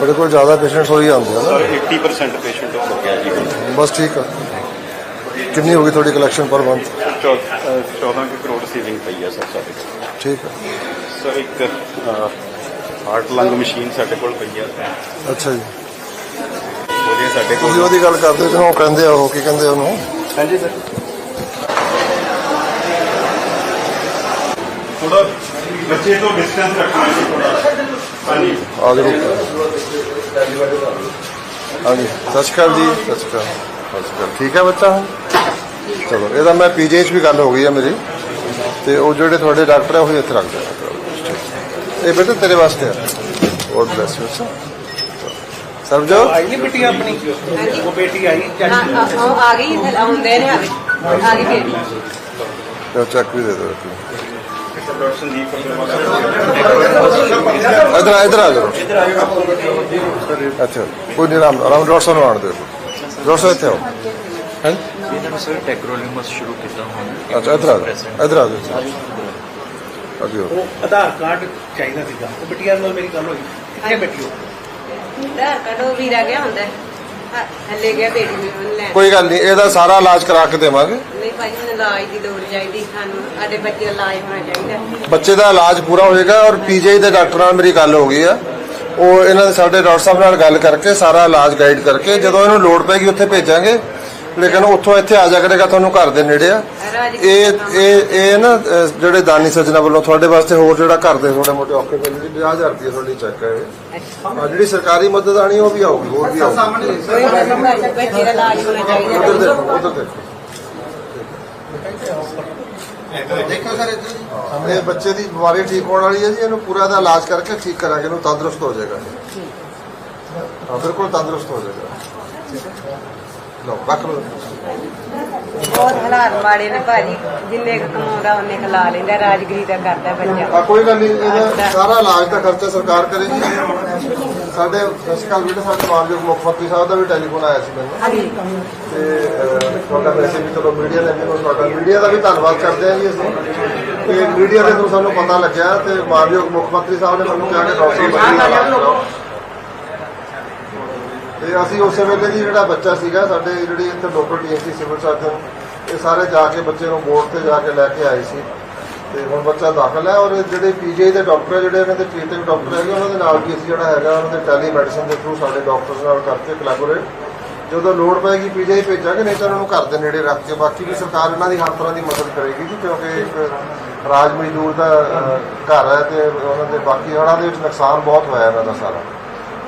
ਬੜੇ ਕੋਲ ਜ਼ਿਆਦਾ ਪੇਸ਼ੈਂਟਸ ਹੋਈ ਆਉਂਦੇ ਆ ਸਰ 80% ਪੇਸ਼ੈਂਟ ਹੋ ਗਿਆ ਜੀ ਨਾ ਬਸ ਠੀਕ ਆ। ਕਿੰਨੀ ਹੋ ਗਈ ਤੁਹਾਡੀ ਕਲੈਕਸ਼ਨ ਪਰ ਮੰਥ ਚੌ- ਅਹ 14 ਕੁ ਕਰੋੜ ਸੇਵਿੰਗ ਪਈ ਹੈ ਸਰ ਸਾਡੇ ਠੀਕ ਆ। ਸਰ ਇੱਕ ਹਾਰਟ ਲੰਗ ਮਸ਼ੀਨ ਸਾਡੇ ਕੋਲ ਪਈ ਹੈ ਅੱਛਾ ਜੀ। ਉਹਦੇ ਸਾਡੇ ਕੋਲ ਉਹਦੀ ਗੱਲ ਕਰਦੇ ਜਿਹਨੂੰ ਉਹ ਕਹਿੰਦੇ ਆ ਉਹ ਕੀ ਕਹਿੰਦੇ ਆ ਉਹਨੂੰ? ਹਾਂਜੀ ਸਰ। ਥੋੜਾ ਬੱਚੇ ਤੋਂ ਡਿਸਟੈਂਸ ਰੱਖਣਾ ਥੋੜਾ ਆ ਹਾਂਜੀ ਸਤਿ ਸ਼੍ਰੀ ਅਕਾਲ ਜੀ ਸਤਿ ਸ਼੍ਰੀ ਅਕਾਲ। ਸਤਿ ਸ਼੍ਰੀ ਅਕਾਲ। ਠੀਕ ਹੈ ਬੱਚਾ? ਚਲੋ ਇਹਦਾ ਮੈਂ ਪੀਜੀ ਚ ਵੀ ਗੱਲ ਹੋ ਗਈ ਆ ਮੇਰੀ। ਤੇ ਉਹ ਜਿਹੜੇ ਤੁਹਾਡੇ ਡਾਕਟਰ ਆ ਉਹ ਇੱਥੇ ਰੱਖ ਦੇਣਾ ਇਹ ਬੇਟਾ ਤੇਰੇ ਵਾਸਤੇ ਆ। God bless you Sarabjot? ਆਈ ਨਹੀਂ ਬੇਟੀ ਆਪਣੀ? ਉਹ ਬੇਟੀ ਆਈ ਹਾਂ, ਆ ਗਈ ਆਉਂਦੇ ਨੇ ਆ ਗਈ ਬੇਟੀ। ਚੈੱਕ ਵੀ ਦੇ ਦਿਓ। ਡਾਕਟਰ ਸੰਦੀਪ ਅਗਰਵਾਲ ਇਧਰ ਇਧਰ ਆ ਜਾਓ। ਅੱਛਾ ਕੋਈ ਨਹੀਂ ਰਾਮ ਰਾਮ ਡਾਕਟਰ ਨੂੰ ਆਣ ਦਿਓ। ਡਾਕਟਰ ਸਾਹਿਬ ਇੱਥੇ ਆਓ। ਹੈਂ? ਇਹਨਾਂ ਨੂੰ ਸਰ ਟੈਕਰੋਲਿਮਸ ਸ਼ੁਰੂ ਕੀਤਾ ਹੁਣ। ਅੱਛਾ ਇਧਰ ਆ ਜਾਓ। ਇਧਰ ਆ ਜਾਓ। ਉਹ ਆਧਾਰ ਕਾਰਡ ਚਾਹੀਦਾ ਸੀਗਾ। ਉਹ ਬਿਟੀਆਂ ਨਾਲ ਮੇਰੀ ਗੱਲ ਹੋਈ। ਕਿੱਥੇ ਬੈਠੀ ਹੋ? ਆਧਾਰ ਕਾਰਡ ਉਹ ਵੀਰਾ ਗਿਆ ਹੁੰਦਾ। ਹਲੇ ਗਿਆ ਬੇਟੀ ਨੂੰ ਉਹਨੂੰ ਲੈਣ। ਕੋਈ ਗੱਲ ਨਹੀਂ ਇਹਦਾ ਸਾਰਾ ਇਲਾਜ ਕਰਾ ਕੇ ਦੇਵਾਂਗੇ। ਨਹੀਂ ਭਾਈ ਮੈਨੂੰ ਇਲਾਜ ਦੀ ਲੋੜ ਚਾਹੀਦੀ ਸਾਨੂੰ ਸਾਡੇ ਬੱਚੇ ਦਾ ਇਲਾਜ ਹੋਣਾ ਚਾਹੀਦਾ। ਬੱਚੇ ਦਾ ਇਲਾਜ ਪੂਰਾ ਹੋਏਗਾ ਔਰ ਪੀਜੀਆਈ ਦੇ ਡਾਕਟਰ ਨਾਲ ਮੇਰੀ ਗੱਲ ਹੋ ਗਈ ਆ। ਉਹ ਇਹਨਾਂ ਦੇ ਸਾਡੇ ਡਾਕਟਰ ਸਾਹਿਬ ਨਾਲ ਗੱਲ ਕਰਕੇ ਸਾਰਾ ਇਲਾਜ ਗਾਈਡ ਕਰਕੇ ਜਦੋਂ ਇਹਨੂੰ ਲੋੜ ਪੈਗੀ ਉੱਥੇ ਭੇਜਾਂਗੇ। ਲੇਕਿਨ ਉੱਥੋਂ ਇੱਥੇ ਆ ਜਾ ਕਰੇਗਾ ਤੁਹਾਨੂੰ ਘਰ ਦੇ ਨੇੜੇ ਆ। ਇਹ ਇਹ ਇਹ ਨਾ ਅਹ, ਜਿਹੜੇ ਦਾਨੀ ਸੱਜਣਾ ਵੱਲੋਂ ਤੁਹਾਡੇ ਵਾਸਤੇ ਹੋਰ ਜਿਹੜਾ ਘਰ ਦੇ ਥੋੜੇ ਮੋਟੇ ਔਖੇ ਪੈ ਜੀ 50000 ਰੁਪਏ ਤੁਹਾਡੀ ਚੈੱਕ ਹੈ ਇਹ। ਆ ਜਿਹੜੀ ਸਰਕਾਰੀ ਮਦਦ ਆਣੀ ਉਹ ਵੀ ਆਊਗੀ ਹੋਰ ਵੀ ਆਊਗੀ। ਕੋਈ ਮਤਲਬ ਬੱਚੇ ਬੱਚੇ ਦਾ ਇਲਾਜ ਹੋਣਾ ਉਧਰ ਚਾਹੀਦਾ ਦੇਖੋ। ਉਧਰ ਦੇਖੋ। ਦੇਖੋ ਸਰ ਇੱਧਰ ਇਹ ਬੱਚੇ ਦੀ ਬਿਮਾਰੀ ਠੀਕ ਹੋਣ ਵਾਲੀ ਹੈ ਜੀ ਇਹਨੂੰ ਪੂਰਾ ਦਾ ਇਲਾਜ ਕਰਕੇ ਠੀਕ ਕਰਾਂਗੇ ਇਹਨੂੰ ਤੰਦਰੁਸਤ ਹੋ ਜਾਏਗਾ। ਹਾਂ ਬਿਲਕੁਲ ਤੰਦਰੁਸਤ ਹੋ ਜਾਏਗਾ। ਲਓ ਰੱਖ ਲਓ ਬਹੁਤ ਹਾਲਾਤ ਮਾੜੇ ਨੇ ਭਾਜੀ ਜਿੰਨੇ ਕੁ ਕਮਾਉਂਦਾ ਉਹਨੇ ਕੁ ਲਾ ਲੈਂਦਾ ਰਾਜਗਰੀ ਦਾ ਕਰਦਾ ਬੱਚਾ। ਆ ਕੋਈ ਗੱਲ ਨਹੀਂ ਇਹਦਾ ਸਾਰਾ ਇਲਾਜ ਦਾ ਖਰਚਾ ਸਰਕਾਰ ਕਰੇਗੀ ਸਾਡੇ ਸਸਕਾਲ ਵੀਡੀਓ ਸਾਡੇ ਮਾਨਯੋਗ ਮੁੱਖ ਮੰਤਰੀ ਸਾਹਿਬ ਦਾ ਵੀ ਟੈਲੀਫੋਨ ਆਇਆ ਸੀ ਮੈਨੂੰ। ਹਾਂਜੀ। ਤੇ ਅਹ, ਤੁਹਾਡਾ ਵੈਸੇ ਵੀ ਚਲੋ ਮੀਡੀਆ ਨੇ ਮੈਨੂੰ ਤੁਹਾਡਾ ਮੀਡੀਆ ਦਾ ਵੀ ਧੰਨਵਾਦ ਕਰਦੇ ਹਾਂ ਜੀ ਅਸੀਂ। ਮੀਡੀਆ ਦੇ ਥਰੂ ਸਾਨੂੰ ਪਤਾ ਲੱਗਿਆ ਤੇ ਮਾਨਯੋਗ ਮੁੱਖ ਮੰਤਰੀ ਸਾਹਿਬ ਨੇ ਮੈਨੂੰ ਕਿਹਾ ਕਿ ਡਾਕਟਰ ਸਾਹਿਬ ਬੱਚੇ ਦਾ ਇਲਾਜ ਕਰਾਓ ਤੇ ਅਸੀਂ ਉਸੇ ਵੇਲੇ ਦੀ ਜਿਹੜਾ ਬੱਚਾ ਸੀਗਾ, ਸਾਡੇ ਜਿਹੜੀ ਇੱਥੇ ਲੋਕਲ ਟੀਐਮਸੀ ਸਿਵਲ ਸਰਜਨ ਇਹ ਸਾਰੇ ਜਾ ਕੇ ਬੱਚੇ ਨੂੰ ਬੋਰਡ ਤੇ ਜਾ ਕੇ ਲੈ ਕੇ ਆਏ ਸੀ। ਤੇ ਹੁਣ ਬੱਚਾ ਦਾਖਲ ਹੈ ਔਰ ਜਿਹੜੇ ਪੀਜੀਆਈ ਦੇ ਡਾਕਟਰ ਹੈ ਜਿਹੜੇ ਇਹਨਾਂ ਦੇ ਟ੍ਰੀਟਿੰਗ ਡਾਕਟਰ ਹੈਗੇ, ਉਹਨਾਂ ਦੇ ਨਾਲ ਵੀ ਅਸੀਂ ਜਿਹੜਾ ਹੈਗਾ, ਉਹਨਾਂ ਦੇ ਟੈਲੀ ਮੈਡੀਸਨ ਦੇ ਥਰੂ ਸਾਡੇ ਡਾਕਟਰਸ ਨਾਲ ਕਰਕੇ ਕੋਲੈਬੋਰੇਟ ਜਦੋਂ ਲੋੜ ਪਏਗੀ ਪੀਜੀਆਈ ਭੇਜਾਂਗੇ, ਨਹੀਂ ਤਾਂ ਉਹਨਾਂ ਨੂੰ ਘਰ ਦੇ ਨੇੜੇ ਰੱਖ ਕੇ। ਬਾਕੀ ਵੀ ਸਰਕਾਰ ਇਹਨਾਂ ਦੀ ਹਰ ਤਰ੍ਹਾਂ ਦੀ ਮਦਦ ਕਰੇਗੀ ਜੀ, ਕਿਉਂਕਿ ਇੱਕ ਰਾਜ ਮਜ਼ਦੂਰ ਦਾ ਘਰ ਹੈ ਤੇ ਉਹਨਾਂ ਦੇ ਬਾਕੀ ਉਹਨਾਂ ਦੇ ਵਿੱਚ ਨੁਕਸਾਨ ਬਹੁਤ ਹੋਇਆ ਇਹਨਾਂ ਦਾ ਸਾਰਾ।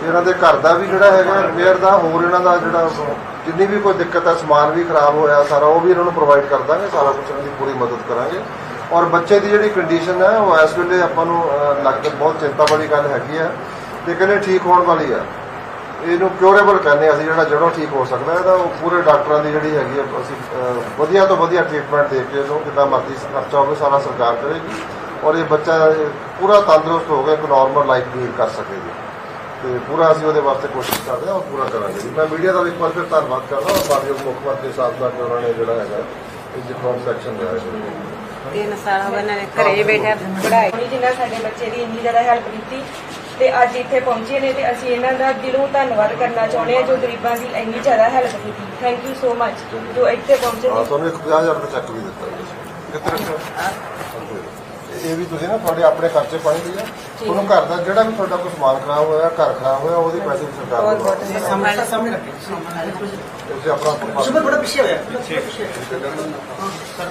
ਤੇ ਇਹਨਾਂ ਦੇ ਘਰ ਦਾ ਵੀ ਜਿਹੜਾ ਹੈਗਾ ਰਿਪੇਅਰ ਦਾ, ਹੋਰ ਇਹਨਾਂ ਦਾ ਜਿਹੜਾ ਜਿੰਨੀ ਵੀ ਕੋਈ ਦਿੱਕਤ ਹੈ, ਸਮਾਨ ਵੀ ਖਰਾਬ ਹੋਇਆ ਸਾਰਾ, ਉਹ ਵੀ ਇਹਨਾਂ ਨੂੰ ਪ੍ਰੋਵਾਈਡ ਕਰ ਦਾਂਗੇ, ਸਾਰਾ ਕੁਝ ਇਹਨਾਂ ਦੀ ਪੂਰੀ ਮਦਦ ਕਰਾਂਗੇ। ਔਰ ਬੱਚੇ ਦੀ ਜਿਹੜੀ ਕੰਡੀਸ਼ਨ ਹੈ, ਉਹ ਇਸ ਵੇਲੇ ਆਪਾਂ ਨੂੰ ਲੱਗਦਾ ਬਹੁਤ ਚਿੰਤਾ ਵਾਲੀ ਗੱਲ ਹੈਗੀ ਹੈ ਤੇ ਕਹਿੰਦੇ ਠੀਕ ਹੋਣ ਵਾਲੀ ਹੈ। ਇਹਨੂੰ ਕਿਉਰੇਬਲ ਕਹਿੰਦੇ ਹਾਂ ਅਸੀਂ, ਜਿਹੜਾ ਜੜੋਂ ਠੀਕ ਹੋ ਸਕਦਾ ਇਹਦਾ ਉਹ ਪੂਰੇ ਡਾਕਟਰਾਂ ਦੀ ਜਿਹੜੀ ਹੈਗੀ ਹੈ, ਅਸੀਂ ਵਧੀਆ ਤੋਂ ਵਧੀਆ ਟ੍ਰੀਟਮੈਂਟ ਦੇ ਕੇ ਇਹਨੂੰ ਕਿੰਨਾ ਮਰਜ਼ੀ ਖਰਚਾ ਹੋਵੇ, ਸਾਰਾ ਸਰਕਾਰ ਕਰੇਗੀ। ਔਰ ਇਹ ਬੱਚਾ ਪੂਰਾ ਤੰਦਰੁਸਤ ਹੋ ਕੇ ਇੱਕ ਨਾਰਮਲ ਲਾਈਫ ਲੀਡ ਕਰ ਸਕੇਗੀ ਤੇ ਪੂਰਾ ਅਸੀਂ ਉਹਦੇ ਵਾਸਤੇ ਕੋਸ਼ਿਸ਼ ਕਰਦੇ ਹਾਂ ਔਰ ਪੂਰਾ ਕਰਾਂਗੇ। ਜੀ ਮੈਂ ਮੀਡੀਆ ਦਾ ਵੀ ਇੱਕ ਵਾਰ ਫਿਰ ਧੰਨਵਾਦ ਕਰਦਾ ਹਾਂ ਮਾਨਯੋਗ ਮੁੱਖ ਮੰਤਰੀ ਸਾਹਿਬ ਦਾ ਕਿ ਉਹਨਾਂ ਨੇ ਜਿਹੜਾ ਹੈਗਾ ਇਹ ਜਿਕਰਮ ਸੈਕਸ਼ਨ ਲਿਆ ਹੈ। ਤਿੰਨ ਸਾਲ ਹੋ ਗਏ ਨੇ ਘਰੇ ਬੈਠਾ ਪੜਾਈ ਜਿਨ੍ਹਾਂ ਸਾਡੇ ਬੱਚੇ ਦੀ ਇੰਨੀ ਜ਼ਿਆਦਾ ਹੈਲਪ ਕੀਤੀ ਤੇ ਅੱਜ ਇੱਥੇ ਪਹੁੰਚੇ ਨੇ ਤੇ ਅਸੀਂ ਇਹਨਾਂ ਦਾ ਦਿਲੋਂ ਧੰਨਵਾਦ ਕਰਨਾ ਚਾਹੁੰਦੇ ਹਾਂ ਜੋ ਗਰੀਬਾਂ ਦੀ ਇੰਨੀ ਜ਼ਿਆਦਾ ਹੈਲਪ ਕੀਤੀ। ਥੈਂਕ ਯੂ ਸੋ ਮਚ ਜੋ ਇੱਥੇ ਪਹੁੰਚੇ ਹਾਂ ਨੇ ਤੁਹਾਨੂੰ ਇੱਕ 50000 ਰੁਪਏ ਚੈੱਕ ਵੀ ਦਿੱਤਾ ਜੀ। ਕਿੱਥੇ ਰੱਖਿਆ? ਇਹ ਵੀ ਤੁਸੀਂ ਨਾ ਤੁਹਾਡੇ ਆਪਣੇ ਖਰਚੇ ਪਾਣੀ ਲਈ ਆ ਤੁਹਾਨੂੰ ਘਰ ਦਾ ਜਿਹੜਾ ਵੀ ਤੁਹਾਡਾ ਕੋਈ ਸਮਾਨ ਖਰਾਬ ਹੋਇਆ ਘਰ ਖਰਾਬ ਹੋਇਆ ਉਹਦੀ ਪੈਸੇ ਵੀ ਸਰਕਾਰ ਬਹੁਤ ਨੂੰ ਸਾਹਮਣੇ ਸਾਹਮਣੇ ਰੱਖੇ ਤੁਸੀਂ ਆਪਣਾ ਸੁਬਹ ਥੋੜਾ ਪਿੱਛੇ ਹੋਇਆ।